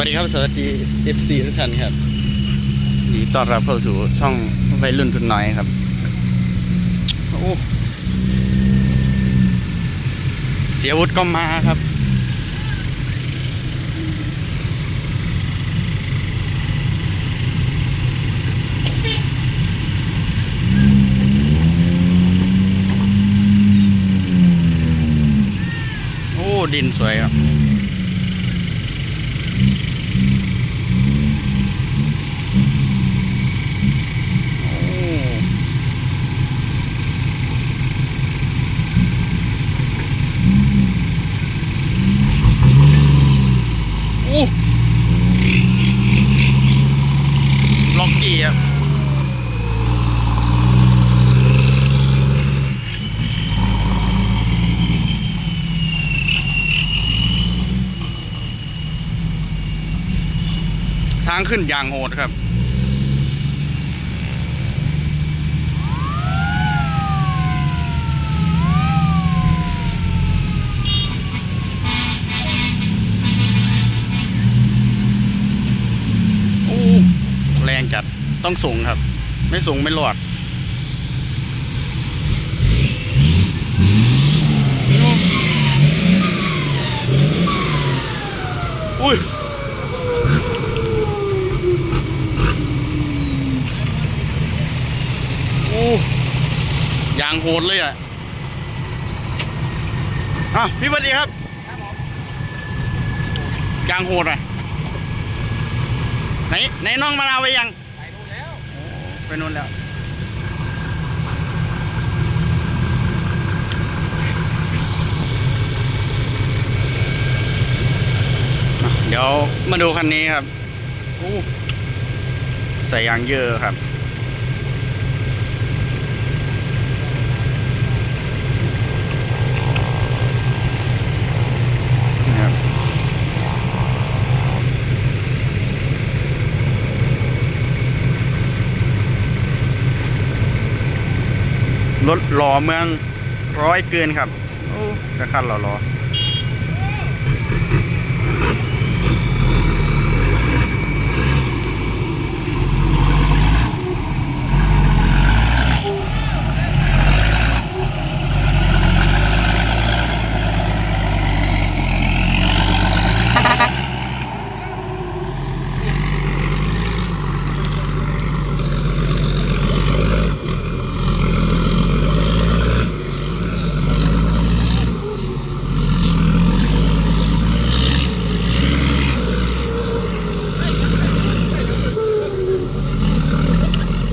วัสดีครับ สวัสดี FC ทุกท่านครับยินดีต้อนรับเข้าสู่ช่องวัยรุ่นทุนน้อยครับ โอ้เสียวุฒิก็มาครับ โอ้ ดินสวยครับ อกกี่อะทางขึ้นยางโหดครับ โอ้ แรงจัด ต้องสูงครับ ไม่สูงไม่รอดโอ้อุ้ยโอ้ยางโหดเลยอะอะพี่สวัสดีครับยางโหดอะไหนไหนน้องมะนาวไปยังไปดูแล้ว ไปนู่นแล้วเดี๋ยวมาดูคันนี้ครับโอ้ใส่ยางเยอะครับ รถหล่อเมืองร้อยเกินครับ โอ้จะคันหล่อหล่อ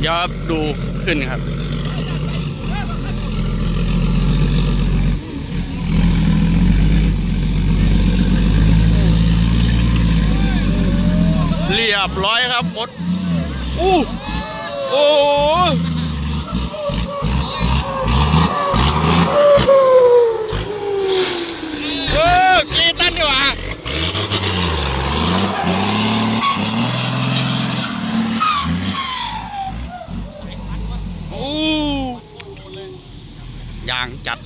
เดี๋ยวดู ขึ้นครับ เรียบร้อยครับมดอู้โอ้เออเกตันดีกว่า โอ้ยางจัด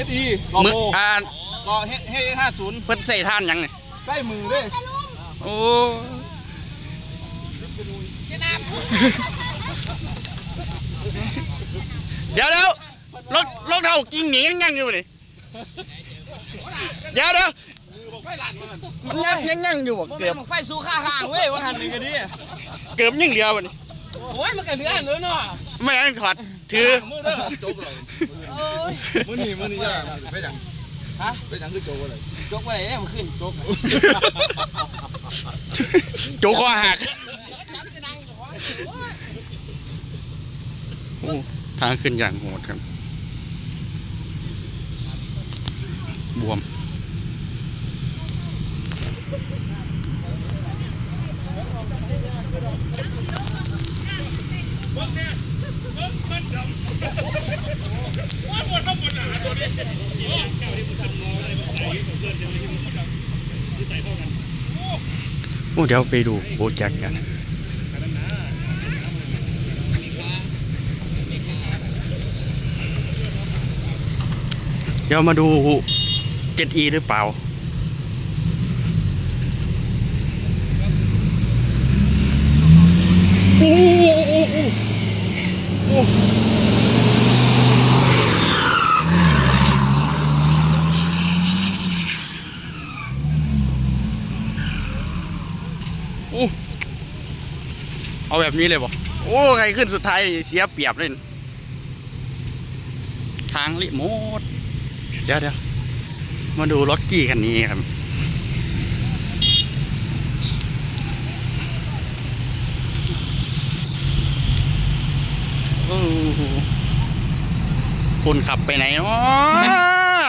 ผมเฮดอีมืออ่านก็เฮดเฮดห้าศูนย์เพิ่นใส่ท่านยังไงใส่มือด้วยโอ้เดี๋ยวเดี๋ยวรถรถเท่ากิ้งหนียังยังอยู่นี่เดี๋ยวเดี๋ยวมันยังยังยังอยู่บ่เกือบไฟสู้ข้าห่างเว้ยว่าหันหนึ่งกันดิเกือบยิ่งเดียวบ่นี่โอ้ยมันกันเนื้อเนื้อเนาะไม่งั้นถอด ถือมือเด้อโจกเลยมือนี่มือนี่จ้ะไปยังฮะไปยังคือโจกเลยโจกไปไหนเนี่ยมันขึ้นโจกโจกคอหักโอ้ทางขึ้นอย่างโหดครับ บวม เดี๋ยวไปดูโบแจ็คกันเดี๋ยวมาดูเจ็ดอีหรือเปล่า แบบนี้เลยบ่โอ้ใครขึ้นสุดท้ายเสียเปรียบเลยทางลิโมดเดี๋ยวเดี๋ยวมาดูล็อกกี้คันนี้ครับคุณขับไปไหนเนาะ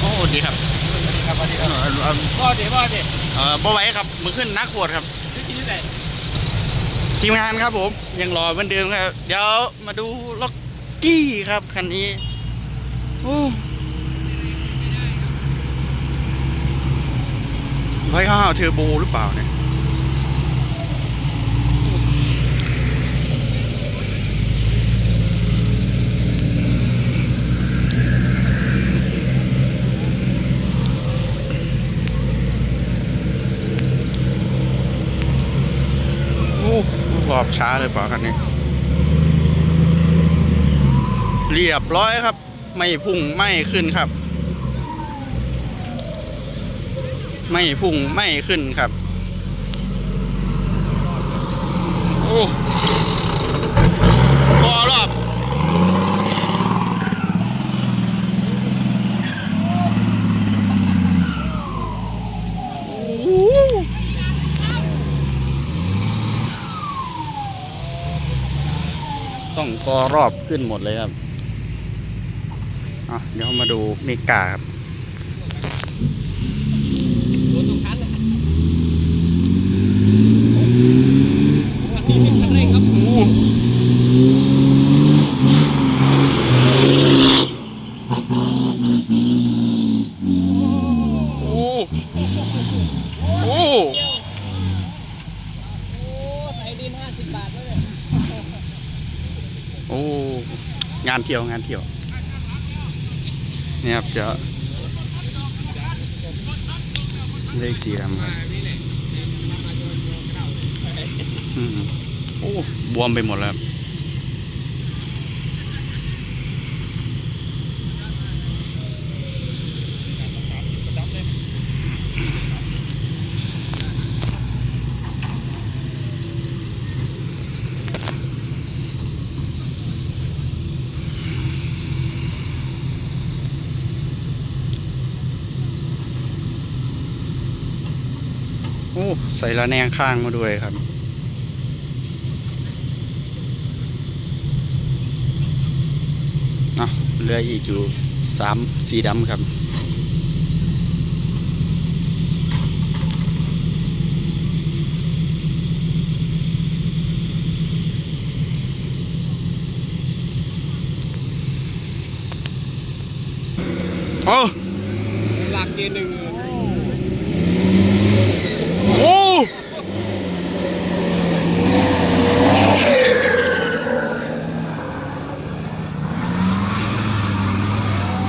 โอ้ดีครับ อครับอเออพ่อเดี๋ยวพ่อเดี๋ยวเออบ่ไหว้ครับมือขึ้นนักปวดครับที่ที่ไหนทีมงานครับผม ยังรอเหมือนเดิมครับ เดี๋ยวมาดูล็อกกี้ครับคันนี้โอ้ไว้ข้าวเทอร์โบหรือเปล่าเนี่ย โอ้ รอบช้าเลยเปล่าคันนี้ เรียบร้อยครับ ไม่พุ่งไม่ขึ้นครับ ไม่พุ่งไม่ขึ้นครับ โอ้พอรอบ โอ้ ต้องกอรอบขึ้นหมดเลยครับเดี๋ยวมาดูมีกาครับ โดนทุกคันอะวันนี้เป็นคันเร่งครับ โอ้โอ้ ใส่ดินห้าสิบบาทแล้วเนี่ย โอ้ งานเที่ยวงานเที่ยวเนี่ยครับเดี๋ยวเลขสี่ครับอืมโอ้บวมไปหมดแล้ว โอ้ใส่ระแนงข้างมาด้วยครับอะเหลืออีกอยู่สามสีดำครับโอ้หลักเกณฑ์หนึ่ง โอ้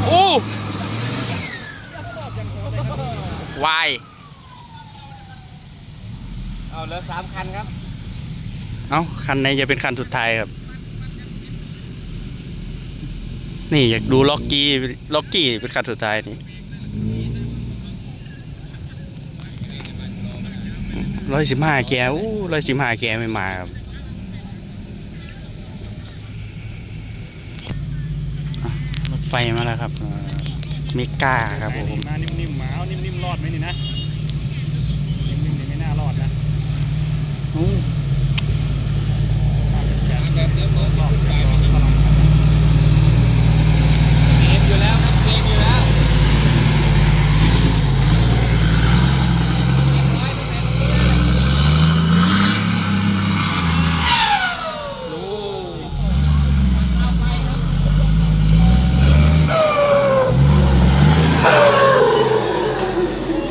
โอ้วาย เอาเหลือสามคันครับเอ้าคันไหนจะเป็นคันสุดท้ายครับ นี่อยากดูล็อกกี้ล็อกกี้เป็นคันสุดท้ายนี่ร้อยสิบห้าแกอู้ร้อยสิบห้าแกไม่มาครับอะรถไฟมาแล้วครับอ่าเมกาครับผมมานิ่มๆมาเอานิ่มๆรอดไหมนี่นะนิ่มๆนี่ไม่น่ารอดนะอู้ แบบเดิมเลยรอก ขึ้นไป รอดพลัง เกมอยู่แล้วครับเกมอยู่แล้ว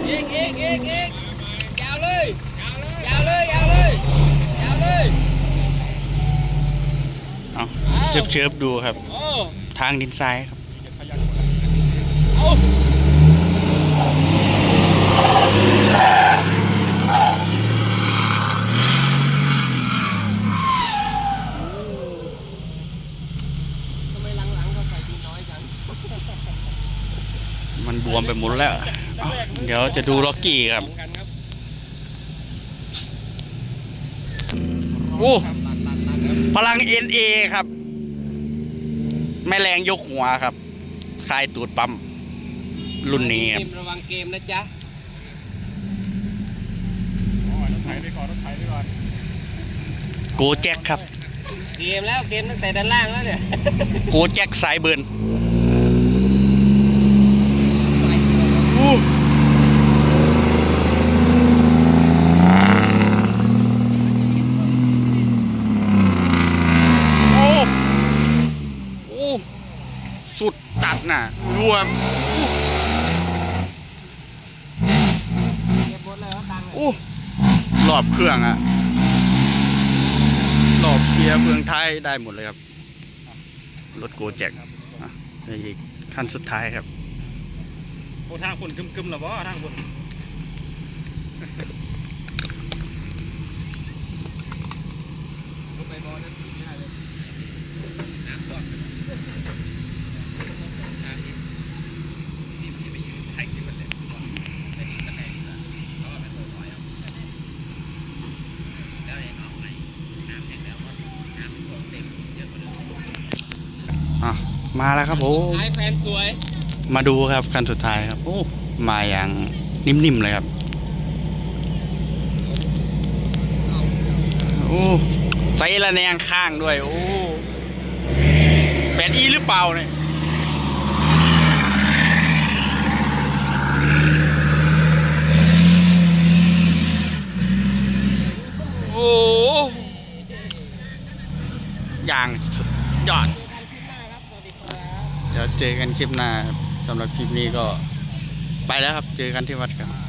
อีกอีกอีกอีกยาวเลยยาวเลย เชิบๆดูครับทางดินทรายครับเก็บขยะหมดแล้วทำไมหลังๆเขาใส่ดีน้อยจัง มันบวมไปหมดแล้วเอ้าเดี๋ยวจะดูล็อกกี้ครับกันครับโอ้ลั่นลั่นลั่นครับพลัง NA ครับ ไม่แรงยกหัวครับคลายตูดปั๊มรุ่นนี้ครับ ระวังเกมนะจ๊ะอ๋อรถไถไปก่อนรถไถไปก่อนโกแจ็คครับ เกมแล้วเกมตั้งแต่ด้านล่างแล้วเนี่ย โกแจ็คสายเบิร์นอู้โอ้โอ้สุดตัดน่ะ รวมเก็บหมดเลยว่าตังค์โอ้รอบเครื่องอะรอบเกียร์เฟืองท้ายได้หมดเลยครับ รถโกแจ็คอะนี่อีกขั้นสุดท้ายครับโอ้ทางคนกึมๆหรอวะทางคน ไปบอลนั่นไม่ได้เลยน้ำก่อนน้ำนี่นี่มันจะไปยืนไทยที่มันเลยไม่ดีตะแคงอยู่แล้วเพราะว่ามันโดนถอยเอาแล้วเองเอาไหนน้ำแห้งแล้วก็น้ำท่วมเต็มเยอะกว่าเดิม อะ มาแล้วครับผมไอแฟนสวย มาดูครับขั้นสุดท้ายครับ โอ้ มาอย่างนิ่มๆเลยครับ โอ้ไฟระแนงข้างด้วย โอ้แปดอีหรือเปล่าเนี่ย โอ้อย่างสุดยอด เจอกันคลิปหน้าครับสำหรับคลิปนี้ก็ไปแล้วครับ เจอกันที่วัดครับ